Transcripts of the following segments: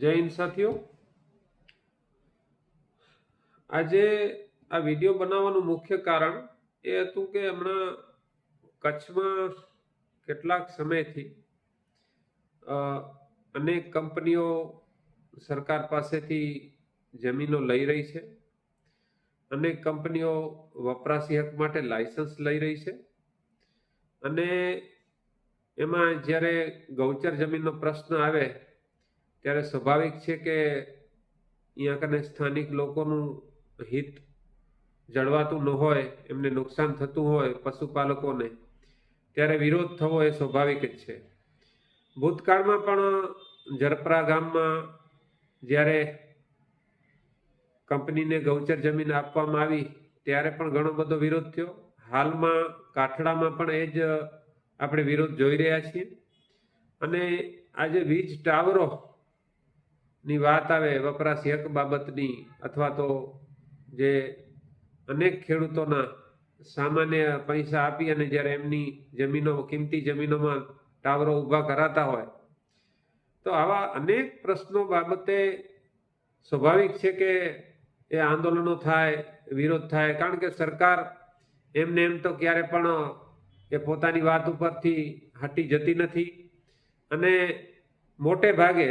જય હિન્દ સાથીઓ. આજે આ વીડિયો બનાવવાનું મુખ્ય કારણ એ હતું કે હમણાં કચ્છમાં કેટલાક સમયથી અનેક કંપનીઓ સરકાર પાસેથી જમીનો લઈ રહી છે. અનેક કંપનીઓ વપરાશી હક માટે લાયસન્સ લઈ રહી છે. અને એમાં જ્યારે ગૌચર જમીનનો પ્રશ્ન આવે ત્યારે સ્વાભાવિક છે કે અહીંયા કને સ્થાનિક લોકોનું હિત જળવાતું ન હોય, એમને નુકસાન થતું હોય પશુપાલકોને, ત્યારે વિરોધ થવો એ સ્વાભાવિક જ છે. ભૂતકાળમાં પણ જરપરા ગામમાં જ્યારે કંપનીને ગૌચર જમીન આપવામાં આવી, ત્યારે પણ ઘણો બધો વિરોધ થયો. હાલમાં કાઠડામાં પણ એ જ આપણે વિરોધ જોઈ રહ્યા છીએ. અને આજે વીજ ટાવરો ની વાત આવે, વપરાશી હક બાબતની અથવા તો જે અનેક ખેડૂતોના સામાન્ય પૈસા આપી અને જ્યારે એમની જમીનો, કિંમતી જમીનોમાં ટાવરો ઊભા કરાતા હોય, તો આવા અનેક પ્રશ્નો બાબતે સ્વાભાવિક છે કે એ આંદોલનો થાય, વિરોધ થાય, કારણ કે સરકાર એમને એમ તો ક્યારે પણ એ પોતાની વાત ઉપરથી હટી જતી નથી. અને મોટે ભાગે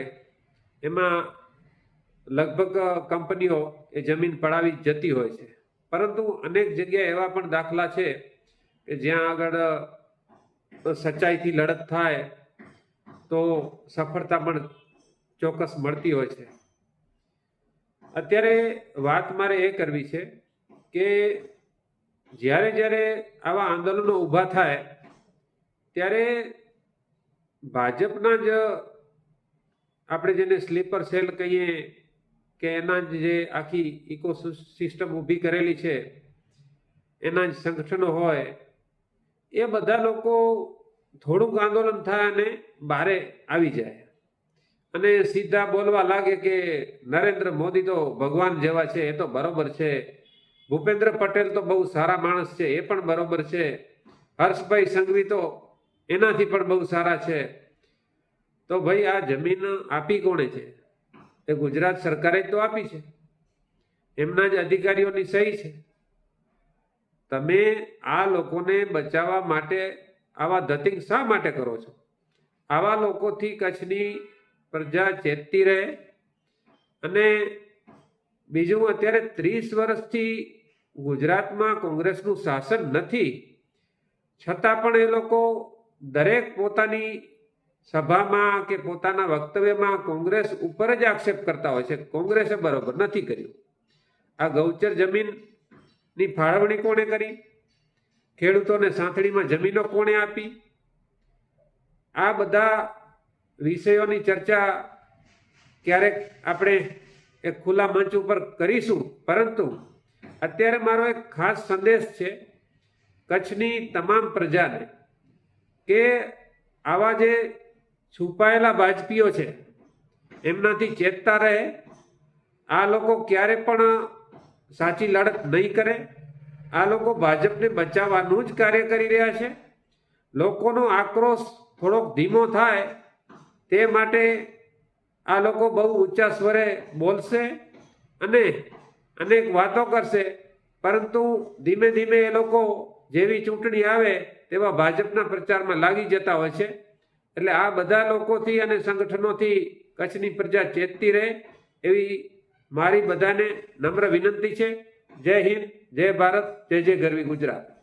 એમાં લગભગ કંપનીઓ એ જમીન પડાવી જતી હોય છે. પરંતુ અનેક જગ્યાએ એવા પણ દાખલા છે કે જ્યાં આગળ સચ્ચાઈથી લડત થાય તો સફળતા પણ ચોક્કસ મળતી હોય છે. અત્યારે વાત મારે એ કરવી છે કે જ્યારે જ્યારે આવા આંદોલનો ઊભા થાય, ત્યારે ભાજપના જ આપણે જેને સ્લીપર સેલ કહીએ કે એના જ જે આખી ઇકો સિસ્ટમ ઊભી કરેલી છે, એના જ સંગઠનો હોય, એ બધા લોકો થોડુંક આંદોલન થાય અને બારે આવી જાય. અને સીધા બોલવા લાગે કે નરેન્દ્ર મોદી તો ભગવાન જેવા છે, એ તો બરોબર છે. ભૂપેન્દ્ર પટેલ તો બહુ સારા માણસ છે, એ પણ બરોબર છે. હર્ષભાઈ સંઘવી તો એનાથી પણ બહુ સારા છે. તો ભાઈ આ જમીન આપી કોણે છે? એ ગુજરાત સરકારે જ તો આપી છે. એમના જ અધિકારીઓની સહી છે. તમે આ લોકોને બચાવવા માટે આવા ધતિંગ શા માટે કરો છો? આવા લોકોથી કચ્છની પ્રજા ચેતતી રહે અને બીજું અત્યારે ત્રીસ વર્ષથી ગુજરાતમાં કોંગ્રેસનું શાસન નથી. છતાં પણ એ લોકો દરેક પોતાની સભામાં કે પોતાના વક્તવ્યમાં કોંગ્રેસ ઉપર જ આક્ષેપ કરતા હોય છે. કોંગ્રેસે બરોબર નથી કર્યું. આ ગૌચર જમીનની ફાળવણી કોણે કરી? ખેડૂતોને સાંથળીમાં જમીનો કોણે આપી? આ બધા વિષયોની ચર્ચા ક્યારેક આપણે એક ખુલ્લા મંચ ઉપર કરીશું. પરંતુ અત્યારે મારો એક ખાસ સંદેશ છે કચ્છની તમામ પ્રજાને કે આવા જે છુપાયેલા ભાજપીઓ છે. એમનાથી ચેતતા રહે. આ લોકો ક્યારે પણ સાચી લડત નહીં કરે. આ લોકો ભાજપને બચાવવાનું જ કાર્ય કરી રહ્યા છે. લોકોનો આક્રોશ થોડોક ધીમો થાય તે માટે આ લોકો બહુ ઊંચા સ્વરે બોલશે અને અનેક વાતો કરશે. પરંતુ ધીમે ધીમે એ લોકો જેવી ચૂંટણી આવે તેવા ભાજપના પ્રચારમાં લાગી જતા હોય છે. એટલે આ બધા લોકોથી અને સંગઠનોથી કચ્છની પ્રજા ચેતતી રહે એવી મારી બધાને નમ્ર વિનંતી છે. જય હિન્દ, જય ભારત, જય જય ગરવી ગુજરાત.